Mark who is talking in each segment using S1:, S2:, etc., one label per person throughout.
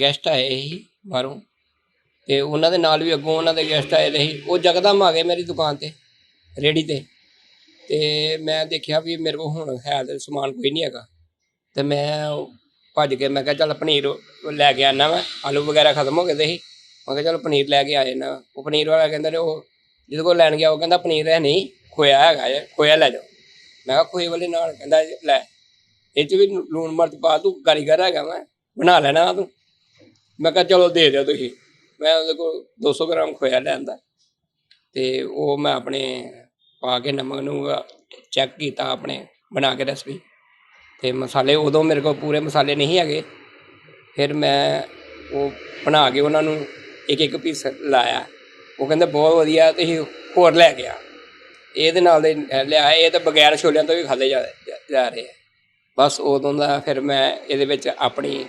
S1: Guest ਆਏ ਸੀ ਬਾਹਰੋਂ ਤੇ ਉਹਨਾਂ ਦੇ ਨਾਲ ਵੀ ਅੱਗੋਂ ਉਹਨਾਂ ਦੇ ਗੈਸਟ ਆਏ ਦੇ ਸੀ। ਉਹ ਜਗਦਮ ਆ ਗਏ ਮੇਰੀ ਦੁਕਾਨ ਤੇ ਰੇੜੀ ਤੇ। ਤੇ ਮੈਂ ਦੇਖਿਆ ਵੀ ਮੇਰੇ ਕੋਲ ਹੁਣ ਹੈ ਤੇ ਸਮਾਨ ਕੋਈ ਨਹੀਂ ਹੈਗਾ। ਤੇ ਮੈਂ ਭੱਜ ਕੇ ਮੈਂ ਕਿਹਾ ਚੱਲ ਪਨੀਰ ਲੈ ਕੇ ਆਣਾ ਮੈਂ ਆਲੂ ਵਗੈਰਾ ਖਤਮ ਹੋ ਗਏ ਦੇ ਸੀ। ਮੈਂ ਕਿਹਾ ਚੱਲ ਪਨੀਰ ਲੈ ਕੇ ਆਏ ਨਾ ਉਹ ਪਨੀਰ ਵਾਲਾ ਕਹਿੰਦਾ ਨੇ ਉਹ ਜਿਹਦੇ ਕੋਲ ਲੈਣ ਗਿਆ, ਉਹ ਕਹਿੰਦਾ ਪਨੀਰ ਹੈ ਨਹੀਂ, ਖੋਇਆ ਹੈਗਾ ਜੇ, ਖੋਇਆ ਲੈ ਜਾਓ। ਮੈਂ ਕਿਹਾ ਖੋਏ ਵਾਲੇ ਨਾਲ ਕਹਿੰਦਾ ਲੈ। ਇਹ ਚ ਵੀ ਲੂਣ ਮਿਰਚ ਪਾ ਤੂੰ, ਕਾਰੀਗਰ ਹੈਗਾ ਮੈਂ ਬਣਾ ਲੈਣਾ ਤੂੰ। ਮੈਂ ਕਿਹਾ ਚਲੋ ਦੇ ਦਿਓ ਤੁਸੀਂ। ਮੈਂ ਉਹਦੇ ਕੋਲ 200 ਗ੍ਰਾਮ ਖੋਇਆ ਲਿਆਂਦਾ ਤੇ ਉਹ ਮੈਂ ਆਪਣੇ ਪਾ ਕੇ ਨਮਕ ਨੂੰ ਚੈੱਕ ਕੀਤਾ ਆਪਣੇ ਬਣਾ ਕੇ ਰੈਸਪੀ ਤੇ ਮਸਾਲੇ ਉਦੋਂ ਮੇਰੇ ਕੋਲ ਪੂਰੇ ਮਸਾਲੇ ਨਹੀਂ ਹੈਗੇ। ਫਿਰ ਮੈਂ ਉਹ ਬਣਾ ਕੇ ਉਹਨਾਂ ਨੂੰ ਇੱਕ ਇੱਕ ਪੀਸ ਲਾਇਆ। ਉਹ ਕਹਿੰਦੇ ਬਹੁਤ ਵਧੀਆ, ਤੁਸੀਂ ਹੋਰ ਲੈ ਗਿਆ ਇਹਦੇ ਨਾਲ ਦੇ ਲਿਆ, ਇਹ ਤਾਂ ਬਗੈਰ ਛੋਲਿਆਂ ਤੋਂ ਵੀ ਖਾਦੇ ਜਾ ਜਾ ਰਹੇ ਆ। ਬਸ ਉਦੋਂ ਦਾ ਫਿਰ ਮੈਂ ਇਹਦੇ ਵਿੱਚ ਆਪਣੀ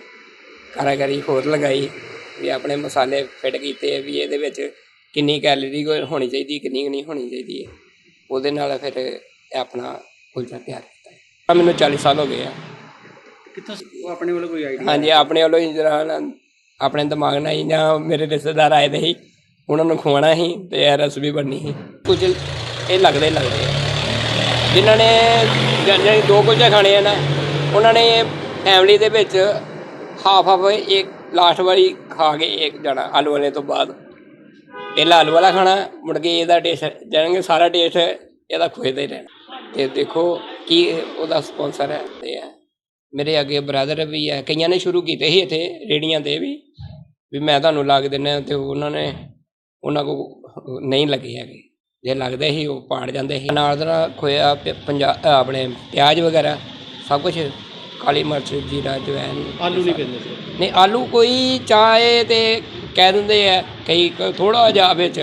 S1: ਕਾਰਾਗਰੀ ਹੋਰ ਲਗਾਈ ਵੀ ਆਪਣੇ ਮਸਾਲੇ ਫਿੱਟ ਕੀਤੇ ਵੀ ਇਹਦੇ ਵਿੱਚ ਕਿੰਨੀ ਕੈਲਰੀ ਹੋਣੀ ਚਾਹੀਦੀ ਕਿੰਨੀ ਨਹੀਂ ਹੋਣੀ ਚਾਹੀਦੀ ਹੈ। ਉਹਦੇ ਨਾਲ ਫਿਰ ਆਪਣਾ ਕੁਲਚਾ ਤਿਆਰ ਕੀਤਾ ਹੈ। ਮੈਨੂੰ 40 ਸਾਲ ਹੋ ਗਏ ਆ।
S2: ਕਿੱਥੋਂ ਉਹ ਆਪਣੇ ਵੱਲੋਂ ਕੋਈ ਆਈਡੀਆ
S1: ਹਾਂਜੀ ਆਪਣੇ ਵੱਲੋਂ ਹੀ ਜਿਹੜਾ ਨਾ ਆਪਣੇ ਦਿਮਾਗ ਨਾਲ ਹੀ ਜਾਂ ਮੇਰੇ ਰਿਸ਼ਤੇਦਾਰ ਆਏ ਦੇ ਸੀ ਉਹਨਾਂ ਨੂੰ ਖਵਾਉਣਾ ਸੀ ਤੇ ਇਹ ਰੈਸਪੀ ਬਣਨੀ ਸੀ। ਕੁਝ ਇਹ ਲੱਗਦੇ ਲੱਗਦੇ ਜਿਨ੍ਹਾਂ ਨੇ ਜਾਂ- ਜਿਹੜੇ ਦੋ ਕੁਲਚੇ ਖਾਣੇ ਆ ਨਾ ਉਹਨਾਂ ਨੇ ਫੈਮਿਲੀ ਦੇ ਵਿੱਚ ਹਾਫ ਹਾਫ ਇੱਕ ਲਾਸਟ ਵਾਰੀ ਖਾ ਕੇ ਇੱਕ ਜਾਣਾ, ਆਲੂ ਵਾਲੇ ਤੋਂ ਬਾਅਦ। ਪਹਿਲਾਂ ਆਲੂ ਵਾਲਾ ਖਾਣਾ, ਮੁੜ ਕੇ ਇਹਦਾ ਟੇਸਟ ਜਾਣਗੇ, ਸਾਰਾ ਟੇਸਟ ਇਹਦਾ ਖੋਏ ਦਾ ਹੀ ਰਹਿਣਾ। ਤੇ ਦੇਖੋ ਕੀ ਉਹਦਾ ਸਪਾਂਸਰ ਹੈ, ਤੇ ਮੇਰੇ ਅੱਗੇ ਬ੍ਰਦਰ ਵੀ ਹੈ, ਕਈਆਂ ਨੇ ਸ਼ੁਰੂ ਕੀਤੇ ਸੀ ਇੱਥੇ ਰੇੜੀਆਂ ਤੇ ਵੀ ਵੀ ਮੈਂ ਤੁਹਾਨੂੰ ਲਾ ਕੇ ਦਿੰਦਾ, ਤੇ ਉਹਨਾਂ ਨੇ, ਉਹਨਾਂ ਕੋ ਨਹੀਂ ਲੱਗੇ ਹੈਗੇ। ਜੇ ਲੱਗਦੇ ਸੀ, ਉਹ ਪਾੜ ਜਾਂਦੇ ਸੀ। ਨਾਲ ਦਾ ਖੋਇਆ ਪੰਜਾਬ ਆਪਣੇ ਪਿਆਜ਼ ਵਗੈਰਾ, ਸਭ ਕੁਝ ਕਾਲੀ ਮਿਰਚ ਜੀਰਾ ਜਵੈਨ
S2: ਆਲੂ ਨਹੀਂ ਪੈਂਦੇ ਸੀ।
S1: ਨਹੀਂ ਆਲੂ ਕੋਈ ਚਾਹੇ ਤੇ ਕਹਿ ਦਿੰਦੇ ਆ ਕਈ ਥੋੜਾ ਜਿਹਾ ਵਿੱਚ।